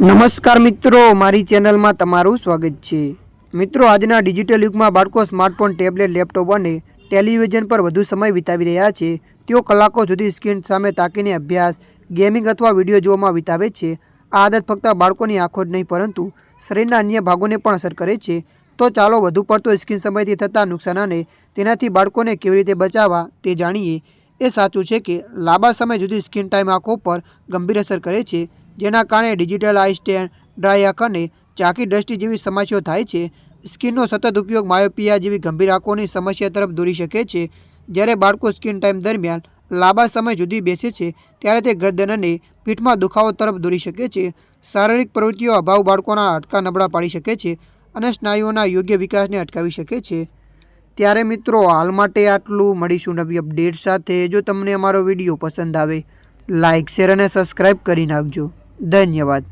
નમસ્કાર મિત્રો, મારી ચેનલમાં તમારું સ્વાગત છે. મિત્રો, આજના ડિજિટલ યુગમાં બાળકો સ્માર્ટફોન, ટેબ્લેટ, લેપટોપ અને ટેલિવિઝન પર વધુ સમય વિતાવી રહ્યા છે. તેઓ કલાકો સુધી સ્ક્રીન સામે તાકીને અભ્યાસ, ગેમિંગ અથવા વીડિયો જોવામાં વિતાવે છે. આ આદત ફક્ત બાળકોની આંખો જ નહીં, પરંતુ શરીરના અન્ય ભાગોને પણ અસર કરે છે. તો ચાલો વધુ પડતો સ્ક્રીન સમયથી થતા નુકસાન અને તેનાથી બાળકોને કેવી રીતે બચાવવા તે જાણીએ. એ સાચું છે કે લાંબા સમય સુધી સ્ક્રીન ટાઈમ આંખો પર ગંભીર અસર કરે છે. જેના કારણે ડિજિટલ આઈ સ્ટેન ડ્રાય આંખ અને ચાકી દ્રષ્ટિ જેવી સમસ્યાઓ થાય છે. સ્કીનનો સતત ઉપયોગ માયોપિયા જેવી ગંભીર આંખોની સમસ્યા તરફ દોરી શકે છે. જ્યારે બાળકો સ્ક્રીન ટાઈમ દરમિયાન લાંબા સમય સુધી બેસે છે, ત્યારે તે ગરદન અને પીઠમાં દુખાવો તરફ દોરી શકે છે. શારીરિક પ્રવૃત્તિઓ અભાવ બાળકોના હાડકાં નબળા પાડી શકે છે અને સ્નાયુઓના યોગ્ય વિકાસને અટકાવી શકે છે. ત્યારે મિત્રો, હાલ માટે આટલું. મળીશું નવી અપડેટ સાથે. જો તમને અમારો વીડિયો પસંદ આવે લાઇક શેર અને સબસ્ક્રાઈબ કરી નાખજો. ધન્યવાદ.